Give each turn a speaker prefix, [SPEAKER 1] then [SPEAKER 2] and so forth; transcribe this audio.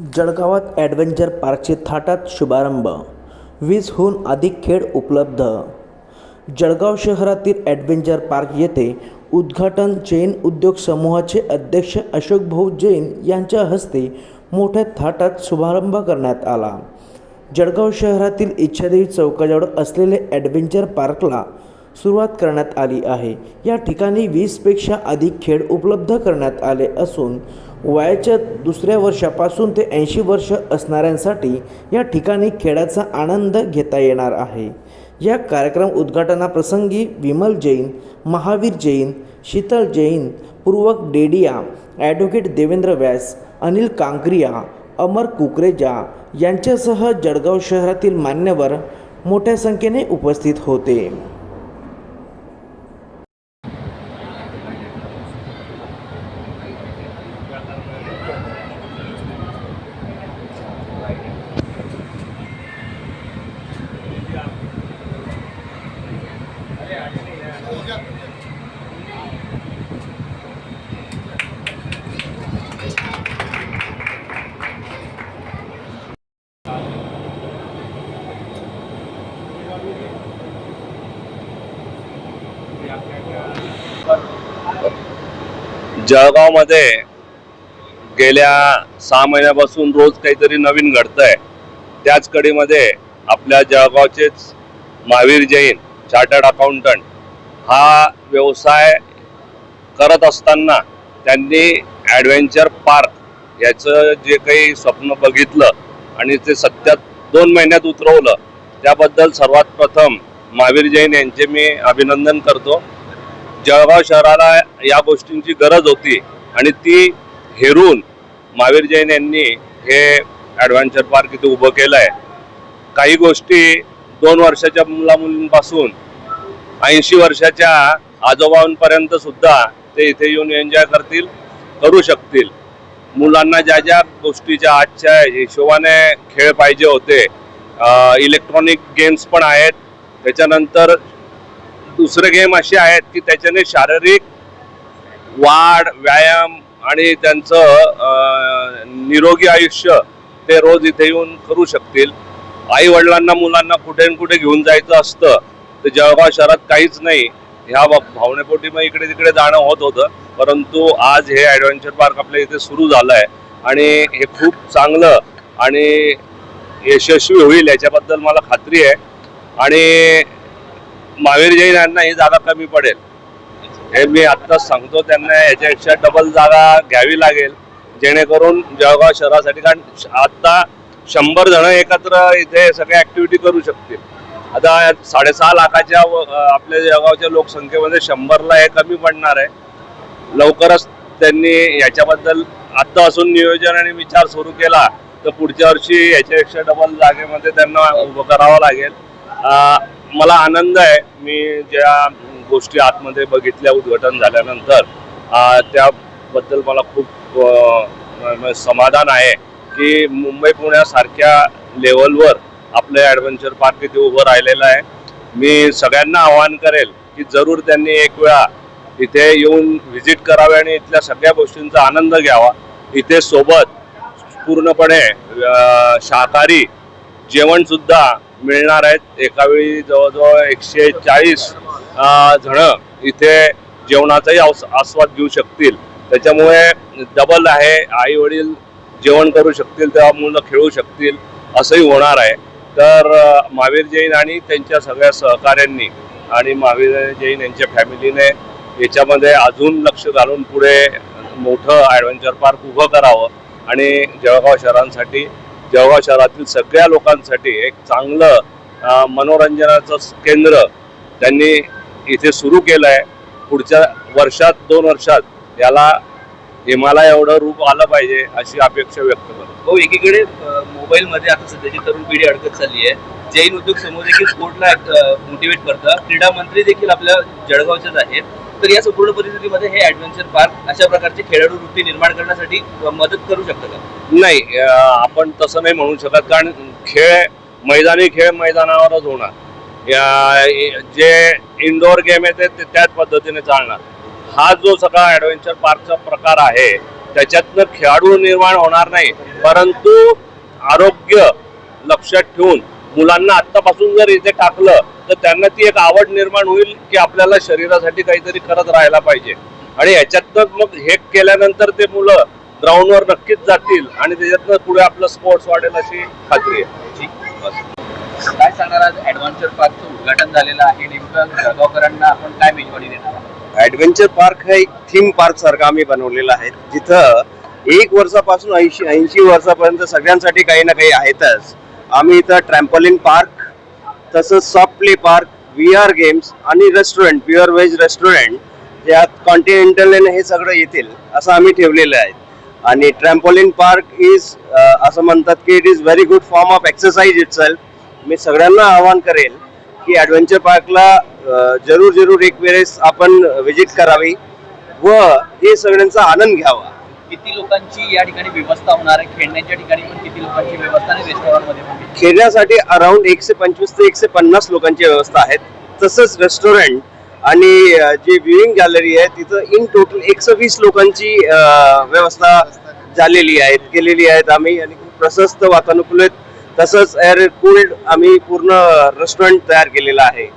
[SPEAKER 1] जळगावात ॲडव्हेंचर पार्कचे थाटात शुभारंभ. वीसहून अधिक खेळ उपलब्ध. जळगाव शहरातील ॲडव्हेंचर पार्क येथे उद्घाटन जैन उद्योग समूहाचे अध्यक्ष अशोक भाऊ जैन यांच्या हस्ते मोठ्या थाटात शुभारंभ करण्यात आला. जळगाव शहरातील इच्छादेवी चौकाजवळ असलेले ॲडव्हेंचर पार्कला सुरुवात करण्यात आली आहे. या ठिकाणी वीसपेक्षा अधिक खेळ उपलब्ध करण्यात आले असून वयाच्या दुसऱ्या वर्षापासून ते ऐंशी वर्ष असणाऱ्यांसाठी या ठिकाणी खेळाचा आनंद घेता येणार आहे. या कार्यक्रम उद्घाटनाप्रसंगी विमल जैन महावीर जैन शीतल जैन पूर्वक डेडिया ॲडव्होकेट देवेंद्र व्यास अनिल कांकरिया अमर कुकरेजा यांच्यासह जळगाव शहरातील मान्यवर मोठ्या संख्येने उपस्थित होते.
[SPEAKER 2] जळगावमध्ये गेल्या सहा महिन्यापासून रोज काहीतरी नवीन घडतंय. त्याच कडीमध्ये आपल्या जळगावचेच महावीर जैन चार्टर्ड अकाउंटंट हा व्यवसाय करत असताना त्यांनी ॲडव्हेंचर पार्क याचं जे काही स्वप्न बघितलं आणि ते सत्यात दोन महिन्यात उतरवलं त्याबद्दल सर्वात प्रथम महावीर जैन यांचे मी अभिनंदन करतो. जळगाव शहराला या गोष्टींची गरज होती आणि ती हेरून महावीर जैन यांनी हे ॲडव्हेंचर पार्क इथे उभं केलं आहे काही गोष्टी दोन वर्षाच्या मुलामुलींपासून ऐंशी वर्षाच्या आजोबांपर्यंत सुद्धा ते इथे येऊन एन्जॉय करतील करू शकतील. मुलांना ज्या ज्या गोष्टीच्या आजच्या हिशोबाने खेळ पाहिजे होते इलेक्ट्रॉनिक गेम्स पण आहेत. त्याच्यानंतर दुसरे गेम असे आहेत की त्याच्याने शारीरिक वाढ व्यायाम आणि त्यांचं निरोगी आयुष्य ते रोज इथे येऊन करू शकतील. आई वडिलांना मुलांना कुठे न कुठे घेऊन जायचं असतं. तर जळगाव शहरात काहीच नाही. ह्या भावनेपोटी मग इकडे तिकडे जाणं होत होतं. परंतु आज हे ॲडव्हेंचर पार्क आपल्या इथे सुरू झालं आहे आणि हे खूप चांगलं आणि यशस्वी होईल याच्याबद्दल मला खात्री आहे. आणि महावीर जैन यांना ही जागा कमी पडेल. हे मी आत्ताच सांगतो त्यांना याच्यापेक्षा डबल जागा घ्यावी लागेल. जेणेकरून जळगाव शहरासाठी कारण आत्ता शंभर जण एकत्र इथे सगळ्या ऍक्टिव्हिटी करू शकतील. आता साडेसहा लाखाच्या व- आपल्या जळगावच्या लोकसंख्येमध्ये शंभरला हे कमी पडणार आहे. लवकरच त्यांनी याच्याबद्दल आत्ता असून नियोजन आणि विचार सुरू केला तर पुढच्या वर्षी याच्यापेक्षा डबल जागेमध्ये त्यांना उभं करावं लागेल. मला आनंद आहे. मी ज्या गोष्टी आतमध्ये बघितल्या उद्घाटन झाल्यानंतर त्याबद्दल मला खूप समाधान आहे की मुंबई पुण्यासारख्या लेवलवर आपलं ॲडव्हेंचर पार्क इथे उभं राहिलेलं आहे. मी सगळ्यांना आवाहन करेल की जरूर त्यांनी एक वेळा इथे येऊन व्हिजिट करावे आणि इथल्या सगळ्या गोष्टींचा आनंद घ्यावा. इथे सोबत पूर्णपणे शाकाहारी जेवणसुद्धा मिळणार आहेत. एकावेळी जवळजवळ एकशे चाळीस जण इथे जेवणाचाही आस- आस्वाद घेऊ शकतील. त्याच्यामुळे डबल आहे. आई वडील जेवण करू शकतील तेव्हा मुलं खेळू शकतील असंही होणार आहे. तर महावीर जैन आणि त्यांच्या सगळ्या सहकाऱ्यांनी आणि महावीर जैन यांच्या फॅमिलीने याच्यामध्ये अजून लक्ष घालून पुढे मोठं ॲडव्हेंचर पार्क उभं करावं आणि जळगाव शहरांसाठी जळगाव शहरातील सगळ्या लोकांसाठी एक चांगलं मनोरंजनाचं केंद्र त्यांनी इथे सुरू केलं आहे पुढच्या वर्षात दोन वर्षात याला हिमालय एवढं रूप आलं पाहिजे अशी अपेक्षा व्यक्त करतो.
[SPEAKER 3] हो एकीकडे मोबाईलमध्ये आता सध्याची तरुण पिढी अडकत चालली आहे. जैन उद्योग समूह देखील स्पोर्टला मोटिवेट करतं. क्रीडा मंत्री देखील आपल्या जळगावच्याच आहेत. तर या संपूर्ण परिस्थितीमध्ये हे ॲडव्हेंचर पार्क अशा प्रकारचे खेळाडू वृत्ती निर्माण करण्यासाठी मदत करू शकतं का?
[SPEAKER 2] नाही आपण तसं नाही म्हणू शकत कारण खेळ मैदानी खेळ मैदानावरच होणार. या- जे इनडोअर गेम आहे ते त्याच पद्धतीने चालणार. हा जो सगळा ॲडव्हेंचर पार्कचा प्रकार आहे त्याच्यातनं खेळाडू निर्माण होणार नाही. परंतु आरोग्य लक्षात ठेवून मुलांना आत्तापासून जर इथे टाकलं तर त्यांना ती एक आवड निर्माण होईल की आपल्याला शरीरासाठी काहीतरी करत राहायला पाहिजे. आणि याच्यातनं मग हे केल्यानंतर ते मुलं ग्राउंडवर नक्कीच जातील आणि त्याच्यातनं पुढे आपलं स्पोर्ट्स वाढेल अशी खात्री आहे.
[SPEAKER 3] काय सांगणार आज ऍडव्हेंचर पार्कचं उद्घाटन झालेलं आहे नेमकं? जळगावकरांना आपण काय मेजवानी देणार
[SPEAKER 4] ऍडव्हेंचर पार्क हा एक थीम पार्क सारखा आम्ही बनवलेला आहे. जिथं एक वर्षापासून ऐंशी ऐंशी वर्षापर्यंत सगळ्यांसाठी काही ना काही आहेतच. आम्ही इथं ट्रॅम्पोलिन पार्क तसंच soft play park V R games आणि रेस्टॉरंट प्युअर व्हेज रेस्टॉरंट ज्यात कॉन्टिनेंटल हे सगळं येतील असं आम्ही ठेवलेलं आहे. आणि ट्रॅम्पोलिन पार्क इज असं म्हणतात की it is very good form of exercise it मी सगळ्यांना आवाहन करेल की ॲडव्हेंचर पार्कला अ, जरूर जरूर एक वेळेस आपण व्हिजिट करावी व हे सगळ्यांचा आनंद घ्यावा.
[SPEAKER 3] किती लोकांची या ठिकाणी व्यवस्था होणार आहे? खेळण्याच्या ठिकाणी पण किती लोकांची व्यवस्था आणि रेस्टॉरंटमध्ये पण किती?
[SPEAKER 4] खेळण्यासाठी अराउंड एकशे पंचवीस ते एकशे पन्नास लोकांची व्यवस्था आहे तसंच रेस्टॉरंट आणि जी जे गॅलरी आहे तिथं इन टोटल एकशे वीस लोकांची व्यवस्था झालेली आहे केलेली आहेत आम्ही. आणि खूप प्रशस्त वातानुकूलित तसंच एअर कूल्ड आम्ही पूर्ण रेस्टॉरंट तयार केलेलं आहे.